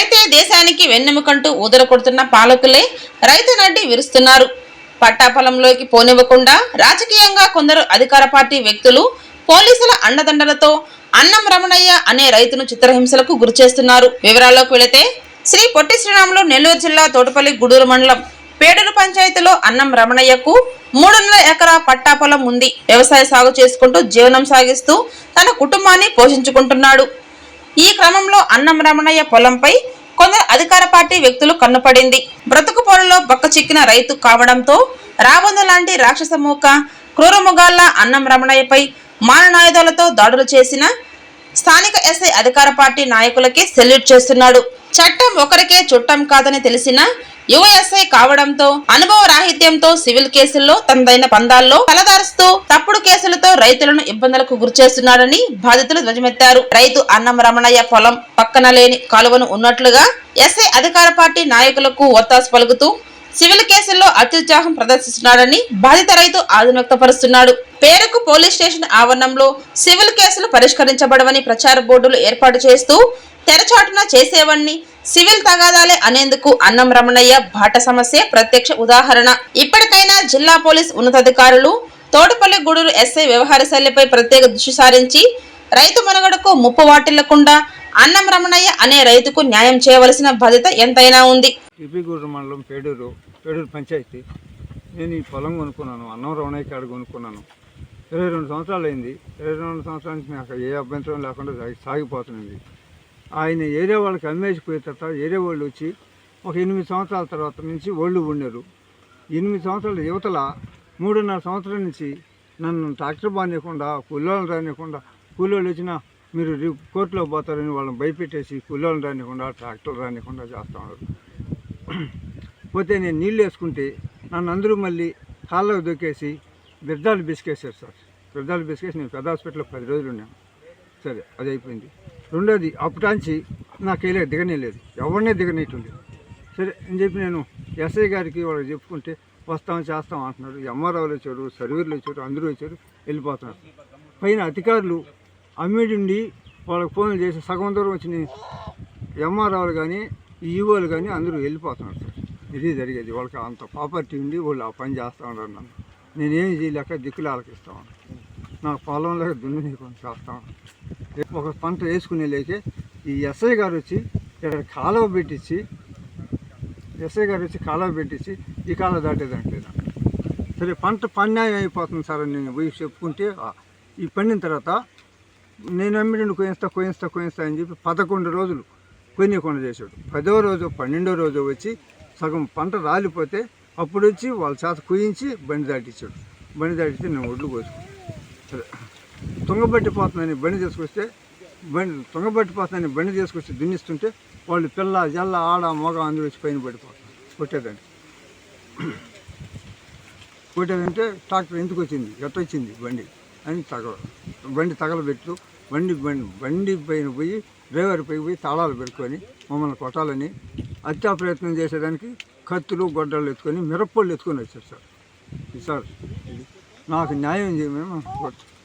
రైతే దేశానికి వెన్నెముకంటూ ఊదరకొడుతున్న పాలకులే రైతు నడ్డి విరుస్తున్నారు. పట్టాపొలంలోకి పోనివ్వకుండా రాజకీయంగా కొందరు అధికార పార్టీ వ్యక్తులు పోలీసుల అండదండలతో అన్నం రమణయ్య అనే రైతును చిత్రహింసలకు గురిచేస్తున్నారు. వివరాల్లోకి వెళితే శ్రీ పొట్టి శ్రీరాములు నెల్లూరు జిల్లా తోటపల్లి గుడూరు మండలం పేడూరు పంచాయతీలో అన్నం రమణయ్యకు మూడున్నర ఎకరా పట్టా పొలం ఉంది. వ్యవసాయ సాగు చేసుకుంటూ జీవనం సాగిస్తూ తన కుటుంబాన్ని పోషించుకుంటున్నాడు. ఈ క్రమంలో అన్నం రమణయ్య పొలంపై కొందరు అధికార పార్టీ వ్యక్తులు కన్నుపడింది. బ్రతుకు పొలంలో బక్క చిక్కిన రైతు కావడంతో రాబందు లాంటి రాక్షస మూక క్రూరముగాల్లా అన్నం రమణయ్యపై మారణాయుధాలతో దాడులు చేసిన స్థానిక ఎస్ఐ అధికార పార్టీ నాయకులకే సెల్యూట్ చేస్తున్నాడు. చట్టం ఒకరికే చుట్టం కాదని తెలిసిన యువ ఎస్ఐ కావడంతో అనుభవ రాహిత్యంతో సివిల్ కేసుల్లో తనదైన పందాల్లో తలదారుస్తూ తప్పుడు కేసులతో రైతులను ఇబ్బందులకు గురిచేస్తున్నాడని బాధితులు ధ్వజమెత్తారు. రైతు అన్నం రమణయ్య పొలం పక్కన లేని కాలువను ఉన్నట్లుగా ఎస్ఐ అధికార పార్టీ నాయకులకు ఒత్తాసు పలుకుతూ సివిల్ కేసుల్లో అత్యుత్సాహం ప్రదర్శిస్తున్నాడని బాధిత రైతు ఆదరణ వ్యక్తపరుస్తున్నాడు పేరుకు పోలీస్ స్టేషన్ ఆవరణంలో సివిల్ కేసులు పరిష్కరించబడవని ప్రచార బోర్డులు ఏర్పాటు చేస్తూ తెరచాటున చేసేవన్ని సివిల్ తగాదాలే అనేందుకు అన్నం రమణయ్య బాట సమస్య ప్రత్యక్ష ఉదాహరణ. ఇప్పటికైనా జిల్లా పోలీస్ ఉన్నతాధికారులు తోటపల్లి గూడూరు ఎస్ఐ వ్యవహార శైలిపై ప్రత్యేక దృష్టి సారించి రైతు మనుగడకు ముప్పు వాటిల్లకుండా అన్నం రమణయ్య అనే రైతుకు న్యాయం చేయవలసిన బాధ్యత ఎంతైనా ఉంది. ఇపిగూరు మండలం పేడూరు పేడూరు పంచాయతీ. నేను ఈ పొలం కొనుక్కున్నాను అన్నం రమణయ్య కాడ కొనుక్కున్నాను. ఇరవై రెండు సంవత్సరాలు అయింది ఇరవై రెండు సంవత్సరాల నుంచి నాకు ఏ అభ్యంతరం లేకుండా సాగిపోతుంది. ఆయన ఏరియా వాళ్ళకి అమ్మేసి పోయిన తర్వాత ఏరియా వాళ్ళు వచ్చి ఒక ఎనిమిది సంవత్సరాల తర్వాత నుంచి ఒళ్ళు ఉండరు ఎనిమిది సంవత్సరాల యువతల మూడున్నర సంవత్సరాల నుంచి నన్ను ట్రాక్టర్ బానియకుండా కూలోళ్ళు రానియకుండా కూలోళ్ళు వచ్చినా మీరు కోర్టులో పోతారని వాళ్ళని భయపెట్టేసి కూలోళ్ళు రానియకుండా ట్రాక్టర్ రానియకుండా చేస్తూ ఉన్నారు. పోతే నేను నీళ్ళు వేసుకుంటే నన్ను అందరూ మళ్ళీ కాళ్ళకు దొక్కేసి బిర్దాలు బిసికేసారు సార్. బిర్దాలు బిసికేసి నేను పెద్ద హాస్పిటల్లో పది రోజులు ఉన్నాను. సరే అది అయిపోయింది. రెండోది అప్పటాంచి నాకు వెళ్ళే దిగనేలేదు. ఎవరినే దిగనేటుంది సరే అని చెప్పి నేను ఎస్ఐ గారికి వాళ్ళకి చెప్పుకుంటే వస్తాం చేస్తాం అంటున్నారు. ఎంఆర్ఓలు వచ్చారు సర్వీర్లు వచ్చారు అందరూ వచ్చారు వెళ్ళిపోతున్నారు. పైన అధికారులు అమ్మిడుండి వాళ్ళకి ఫోన్లు చేసి సగం దూరం వచ్చిన ఎంఆర్ఓలు కానీ ఈఓలు కానీ అందరూ వెళ్ళిపోతున్నారు సార్. ఇది జరిగేది. వాళ్ళకి అంత ప్రాపర్టీ ఉండి వాళ్ళు ఆ పని చేస్తూ ఉన్నారు నన్ను. నేనేం చేయలేక దిక్కులు ఆలకిస్తాను నాకు నా పొలంలో దున్ని నీకొని చేస్తా ఒక పంట వేసుకునే లేకే ఈ ఎస్ఐ గారు వచ్చి ఇక్కడ కాలువ పెట్టించి ఎస్ఐ గారు వచ్చి కాలువ పెట్టించి ఈ కాలువ దాటేదంటలేదు సరే పంట పన్యాయం అయిపోతుంది సార్ అని నేను పోయి చెప్పుకుంటే ఈ పండిన తర్వాత నేను అమ్మిడిని కోయిస్తా కోయిస్తా కోయిస్తా అని చెప్పి పదకొండు రోజులు కొనియకుండా చేశాడు. పదో రోజు పన్నెండో రోజు వచ్చి సగం పంట రాలిపోతే అప్పుడు వచ్చి వాళ్ళ చేత కుయించి బండి దాటించాడు. బండి దాటిస్తే నేను ఒడ్లు కోసుకున్నాను సరే. తుంగబట్టి పోతుందని బండి తీసుకొస్తే బండి తుంగబట్టి పోతుందని బండి తీసుకొచ్చి దున్నిస్తుంటే వాళ్ళు పిల్ల జల్ల ఆడ మగ అందరూ వచ్చి పైన పడిపోతుంది కొట్టేదండి. కొట్టేదంటే ట్రాక్టర్ ఎందుకు వచ్చింది? ఎట్ట వచ్చింది? బండి. అని తగల బండి తగలబెట్టు బండి బండి బండి పైన పోయి డ్రైవర్ పై పోయి తాళాలు పెట్టుకొని మమ్మల్ని కొట్టాలని హత్యా ప్రయత్నం చేసేదానికి కత్తులు గొడ్డలు ఎత్తుకొని మిరప్పళ్ళు ఎత్తుకొని వచ్చారు సార్. సార్ నాకు న్యాయం చేయమని